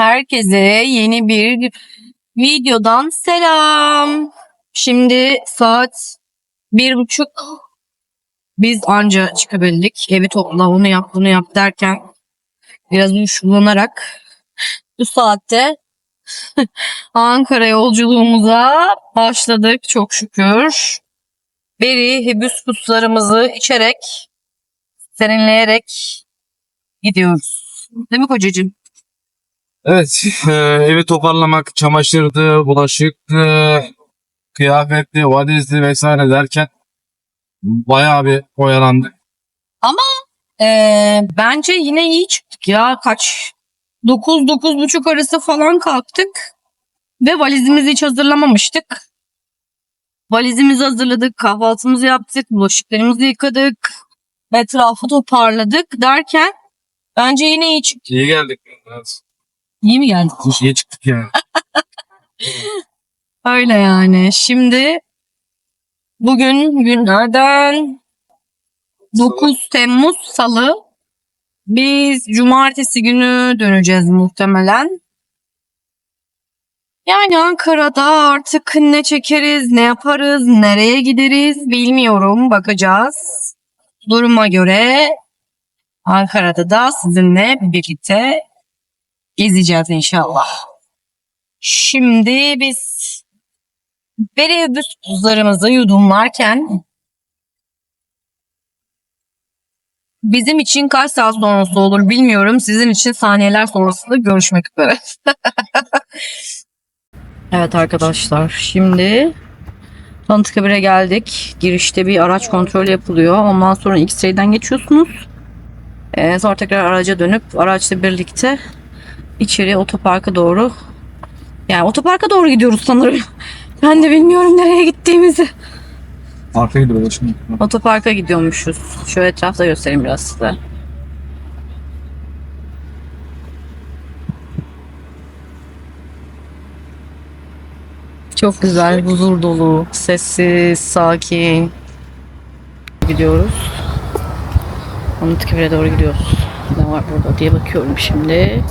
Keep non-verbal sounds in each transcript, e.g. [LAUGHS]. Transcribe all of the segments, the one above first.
Herkese yeni bir videodan selam. Şimdi saat bir buçuk. Biz anca çıkabildik. Evi topla, onu yap, bunu yap derken biraz uyuşulanarak bu saatte [LAUGHS] Ankara yolculuğumuza başladık çok şükür. Beri hibiskuslarımızı içerek, serinleyerek gidiyoruz. Değil mi kocacığım? Evet, [LAUGHS] e, evi toparlamak, çamaşırdı, bulaşıktı, kıyafetti, valizdi vesaire derken bayağı bir oyalandık. Ee, bence yine iyi çıktık ya. Kaç? 9 buçuk arası falan kalktık. Ve valizimizi hiç hazırlamamıştık. Valizimizi hazırladık, kahvaltımızı yaptık, bulaşıklarımızı yıkadık, etrafı toparladık derken bence yine iyi çıktık. İyi geldik. Evet. İyi mi geldik? İyi çıktık yani. [LAUGHS] Öyle yani. Şimdi bugün günlerden 9 Temmuz Salı. Biz cumartesi günü döneceğiz muhtemelen. Yani Ankara'da artık ne çekeriz, ne yaparız, nereye gideriz bilmiyorum. Bakacağız. Duruma göre Ankara'da da sizinle birlikte gezeceğiz inşallah. Şimdi biz Beriyabüs buzlarımızı yudumlarken bizim için kaç saat sonrası olur bilmiyorum. Sizin için saniyeler sonrasında görüşmek üzere. [LAUGHS] evet arkadaşlar şimdi Anıtkabir'e geldik. Girişte bir araç kontrolü yapılıyor. Ondan sonra X-ray'den geçiyorsunuz. Ee, sonra tekrar araca dönüp araçla birlikte içeri otoparka doğru yani otoparka doğru gidiyoruz sanırım. [LAUGHS] Ben de bilmiyorum nereye gittiğimizi. Arkaya gidiyor şimdi. Otoparka gidiyormuşuz. Şöyle etrafta göstereyim biraz size. Çok güzel, huzur dolu, sessiz, sakin. Gidiyoruz. Anıtkabir'e doğru gidiyoruz. Ne var burada diye bakıyorum şimdi.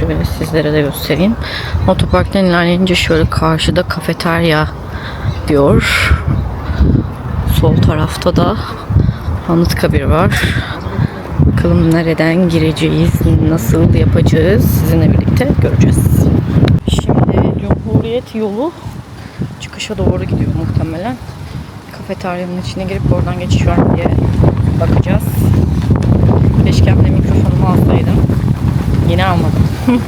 Şöyle sizlere de göstereyim. Otoparktan ilerleyince şöyle karşıda kafeterya diyor. Sol tarafta da Anıtkabir var. Bakalım nereden gireceğiz, nasıl yapacağız sizinle birlikte göreceğiz. Şimdi Cumhuriyet yolu çıkışa doğru gidiyor muhtemelen. Kafeteryanın içine girip oradan geçiş var diye bakacağız. Keşke de mikrofonumu alsaydım. Yine almadım. Şimdi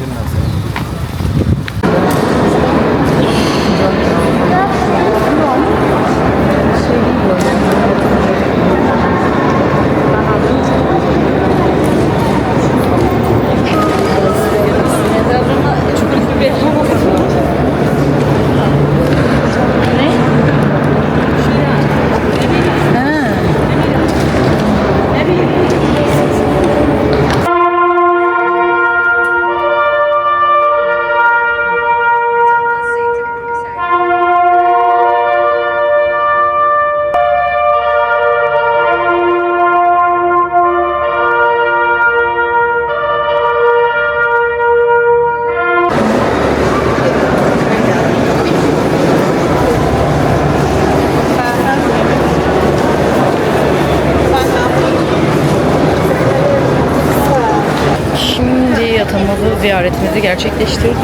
gerçekleştirdik.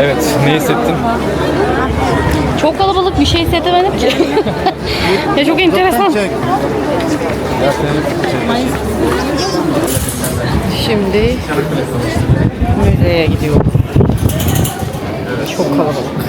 Evet, ne hissettin? Çok kalabalık bir şey hissedemedim ki. [LAUGHS] ya çok enteresan. Şimdi müzeye gidiyorum. Çok kalabalık.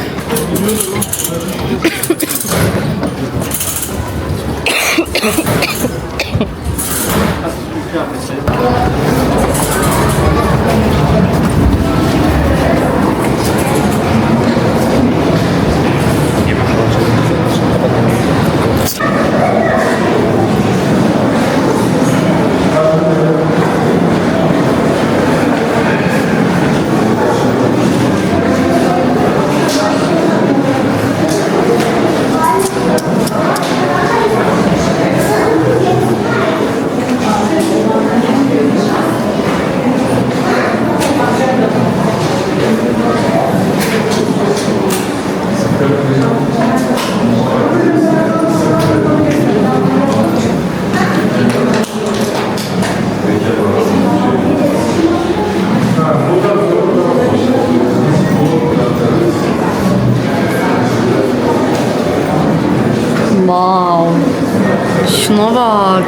Şuna bak.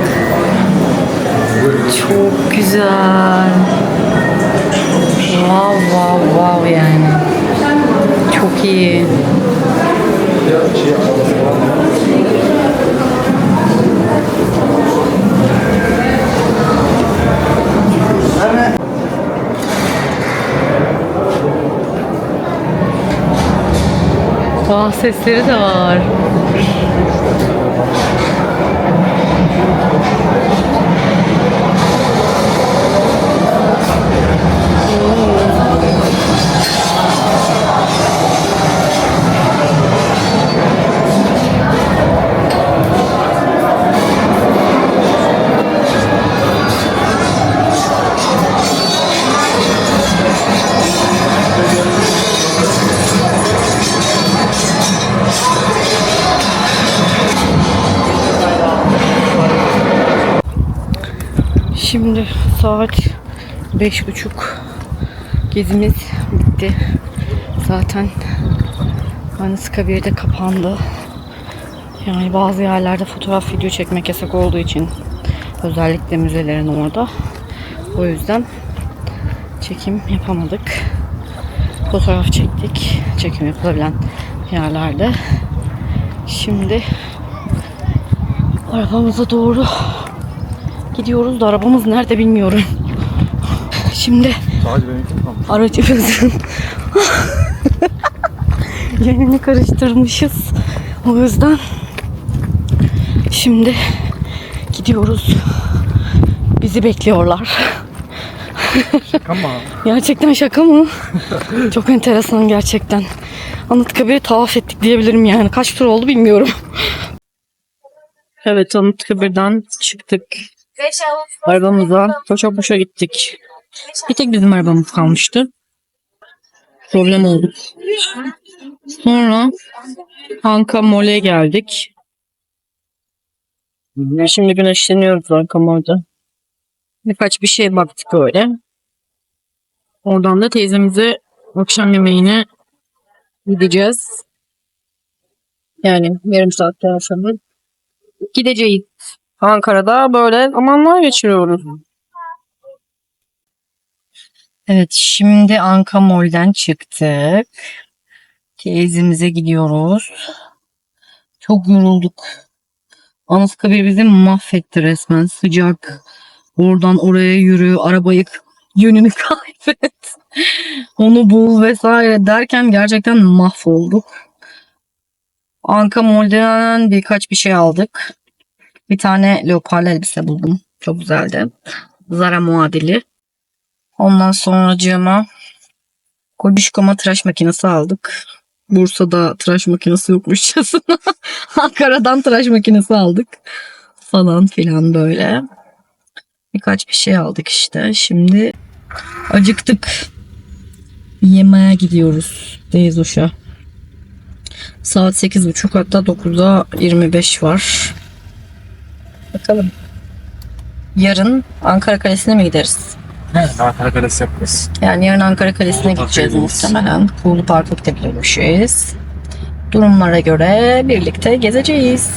Çok güzel. Wow wow wow yani. Çok iyi. Vah sesleri de var. Saat beş buçuk. Gezimiz bitti. Zaten Anıtkabir de kapandı. Yani bazı yerlerde fotoğraf video çekmek yasak olduğu için özellikle müzelerin orada. O yüzden çekim yapamadık. Fotoğraf çektik. Çekim yapılabilen yerlerde. Şimdi arabamıza doğru gidiyoruz da arabamız nerede bilmiyorum. Şimdi Sadece benimki kalmış. aracımızın [LAUGHS] yerini karıştırmışız. O yüzden şimdi gidiyoruz. Bizi bekliyorlar. Şaka mı? [LAUGHS] Gerçekten şaka mı? [LAUGHS] Çok enteresan gerçekten. Anıtkabir'i tavaf ettik diyebilirim yani. Kaç tur oldu bilmiyorum. Evet Anıtkabir'den çıktık. Arabamıza koşa koşa gittik. Bir tek bizim arabamız kalmıştı. Problem olduk. Sonra Anka Mol'e geldik. Şimdi güneşleniyoruz Anka Mol'de. Birkaç bir şeye baktık öyle. Oradan da teyzemize akşam yemeğine gideceğiz. Yani yarım saatten sonra gideceğiz. Ankara'da böyle zamanlar geçiriyoruz. Evet şimdi Anka Mall'den çıktık. Teyzemize gidiyoruz. Çok yorulduk. Anıtkabir bizi mahvetti resmen. Sıcak. Oradan oraya yürü. Arabayı yönünü [LAUGHS] kaybet. Onu bul vesaire derken gerçekten mahvolduk. Anka Mall'den birkaç bir şey aldık. Bir tane leoparlı elbise buldum. Çok güzeldi. Zara muadili. Ondan sonracığıma Kocuşkoma tıraş makinesi aldık. Bursa'da tıraş makinesi yokmuşçasına. [LAUGHS] Ankara'dan tıraş makinesi aldık. Falan filan böyle. Birkaç bir şey aldık işte. Şimdi acıktık. Yemeğe gidiyoruz. Deyzuş'a. Saat 8.30 hatta 9'a 25 var. Bakalım. Yarın Ankara Kalesi'ne mi gideriz? Evet. Ankara Kalesi yaparız. Yani yarın Ankara Kalesi'ne Kuğulu gideceğiz muhtemelen. Kuğulu Park'a gidebilirmişiz. Durumlara göre birlikte gezeceğiz.